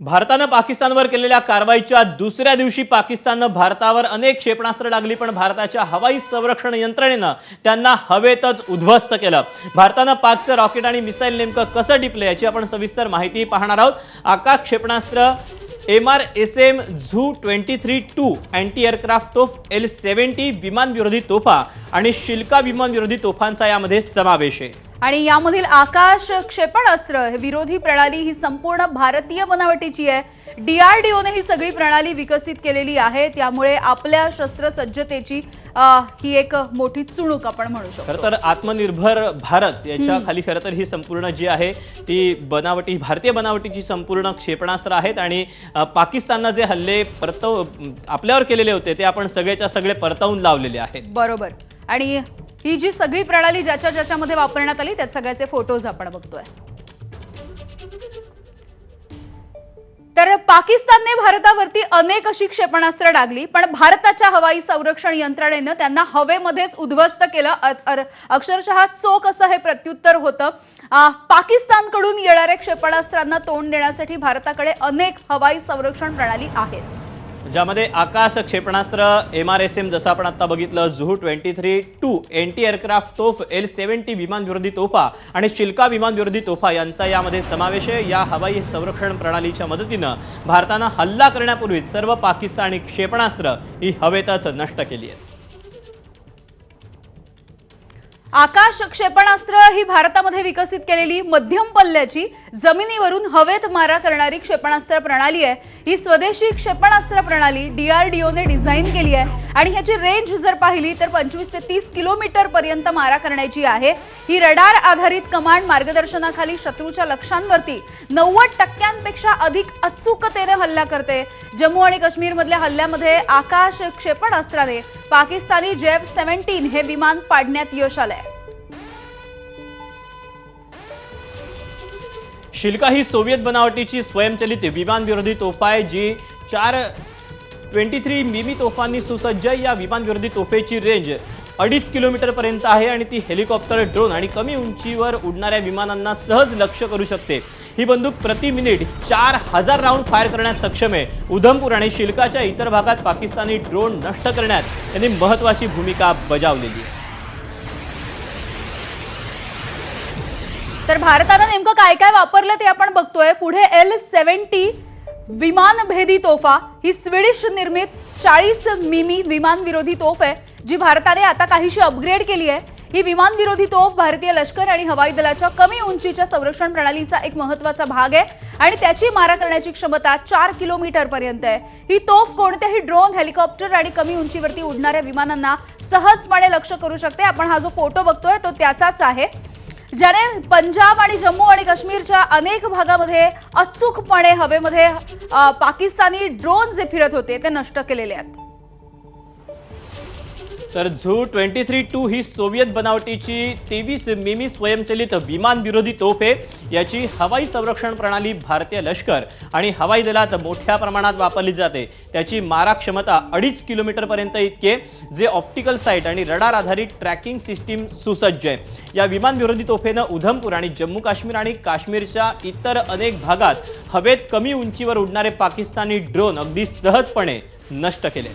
भारतानं पाकिस्तानवर केलेल्या कारवाईच्या दुसऱ्या दिवशी पाकिस्ताननं भारतावर अनेक क्षेपणास्त्र लागली पण भारताच्या हवाई संरक्षण यंत्रणेनं त्यांना हवेतच उद्ध्वस्त केलं. भारतानं पाकचं रॉकेट आणि मिसाईल नेमकं कसं टिपलं याची आपण सविस्तर माहिती पाहणार आहोत. आकाश क्षेपणास्त्र M R S M ZU twenty three two anti aircraft तोफ एल सेव्हन्टी विमान विरोधी तोफा आणि शिल्का विमान विरोधी तोफांचा यामध्ये समावेश आहे. आणि यामधील आकाश क्षेपणास्त्र हे विरोधी प्रणाली ही संपूर्ण भारतीय बनावटीची आहे. डीआरडीओने ही सगळी प्रणाली विकसित केलेली आहे. त्यामुळे आपल्या शस्त्रसज्जतेची ही एक मोठी चुणूक आपण म्हणू शकतो. खरं तर आत्मनिर्भर भारत याच्या खाली खरं तर ही संपूर्ण जी आहे ती बनावटी भारतीय बनावटीची संपूर्ण क्षेपणास्त्र आहेत. आणि पाकिस्ताननं जे हल्ले परतव आपल्यावर केलेले होते ते आपण सगळेच्या सगळे परतवून लावलेले आहेत. बरोबर. आणि ही जी सगळी प्रणाली ज्याच्या ज्याच्यामध्ये वापरण्यात आली त्यात सगळ्याचे फोटोज आपण बघतोय. तर पाकिस्तानने भारतावरती अनेक अशी क्षेपणास्त्र डागली पण भारताच्या हवाई संरक्षण यंत्रणेनं त्यांना हवेमध्येच उद्ध्वस्त केलं. अर- अक्षरशः चोख असं हे प्रत्युत्तर होतं. पाकिस्तानकडून येणाऱ्या क्षेपणास्त्रांना तोंड देण्यासाठी भारताकडे अनेक हवाई संरक्षण प्रणाली आहेत. ज्यामध्ये आकाश क्षेपणास्त्र एम आर एस एम जसं आपण आता बघितलं ZU twenty three two anti aircraft तोफ एल सेव्हन्टी विमान विरोधी तोफा आणि शिल्का विमान विरोधी तोफा यांचा यामध्ये समावेश आहे. या हवाई संरक्षण प्रणालीच्या मदतीनं भारतानं हल्ला करण्यापूर्वीच सर्व पाकिस्तानी क्षेपणास्त्र ही हवेतच नष्ट केली आहेत. आकाश क्षेपणास्त्र ही भारतामध्ये विकसित केलेली मध्यम पल्ल्याची जमिनीवरून हवेत मारा करणारी क्षेपणास्त्र प्रणाली आहे. ही स्वदेशी क्षेपणास्त्र प्रणाली डीआरडीओने डिझाईन केली आहे. आणि ह्याची रेंज जर पाहिली तर पंचवीस ते तीस किलोमीटर पर्यंत मारा करण्याची आहे. ही रडार आधारित कमांड मार्गदर्शनाखाली शत्रूच्या लक्ष्यांवरती नव्वद टक्क्यांपेक्षा अधिक अचूकतेने हल्ला करते. जम्मू आणि काश्मीरमधल्या हल्ल्यामध्ये आकाश क्षेपणास्त्राने पाकिस्तानी जेफ सेव्हन्टीन हे विमान पाडण्यात यश आलंय. शिल्का ही सोव्हिएत बनावटीची स्वयंचलित विमान विरोधी तोफा आहे जी चार ट्वेंटी थ्री मिमी तोफांनी सुसज्ज या विमान विरोधी तोफेची रेंज अडीच किलोमीटर पर्यंत आहे आणि ती हेलिकॉप्टर ड्रोन आणि कमी उंचीवर उडणाऱ्या विमानांना सहज लक्ष करू शकते. ही बंदूक प्रति मिनिट चार हजार राऊंड फायर करण्यास सक्षम आहे. उधमपूर आणि शिल्काच्या इतर भागात पाकिस्तानी ड्रोन नष्ट करण्यात त्यांनी महत्वाची भूमिका बजावलेली आहे. तर भारतानं नेमकं काय काय वापरलं ते आपण बघतोय. पुढे एल सेव्हन्टी विमानभेदी तोफा. ही स्वीडिश निर्मित चाळीस मिमी विमान विरोधी तोफ आहे जी भारताने आता काहीशी अपग्रेड केली आहे. ही विमान विरोधी तोफ भारतीय लष्कर आणि हवाई दलाच्या कमी उंचीच्या संरक्षण प्रणालीचा एक महत्त्वाचा भाग आहे आणि त्याची मारा करण्याची क्षमता चार किलोमीटर पर्यंत आहे. ही तोफ कोणत्याही ड्रोन हेलिकॉप्टर आणि कमी उंचीवरती उडणाऱ्या विमानांना सहजपणे लक्ष करू शकते. आपण हा जो फोटो बघतोय तो त्याचाच आहे. ज्याने पंजाब आणि जम्मू आणि काश्मीरच्या अनेक भागामध्ये अचूकपणे हवेमध्ये पाकिस्तानी ड्रोन जे फिरत होते ते नष्ट केलेले आहेत. तर झू ट्वेंटी थ्री टू ही सोव्हिएत बनावटीची तेवीस मिमी स्वयंचलित विमान विरोधी तोफ आहे. याची हवाई संरक्षण प्रणाली भारतीय लष्कर आणि हवाई दलात मोठ्या प्रमाणात वापरली जाते. त्याची मारा क्षमता अडीच किलोमीटर पर्यंत इतके जे ऑप्टिकल साईट आणि रडार आधारित ट्रॅकिंग सिस्टीम सुसज्ज आहे. या विमान विरोधी तोफेनं उधमपूर आणि जम्मू काश्मीर आणि काश्मीरच्या इतर अनेक भागात हवेत कमी उंचीवर उडणारे पाकिस्तानी ड्रोन अगदी सहजपणे नष्ट केले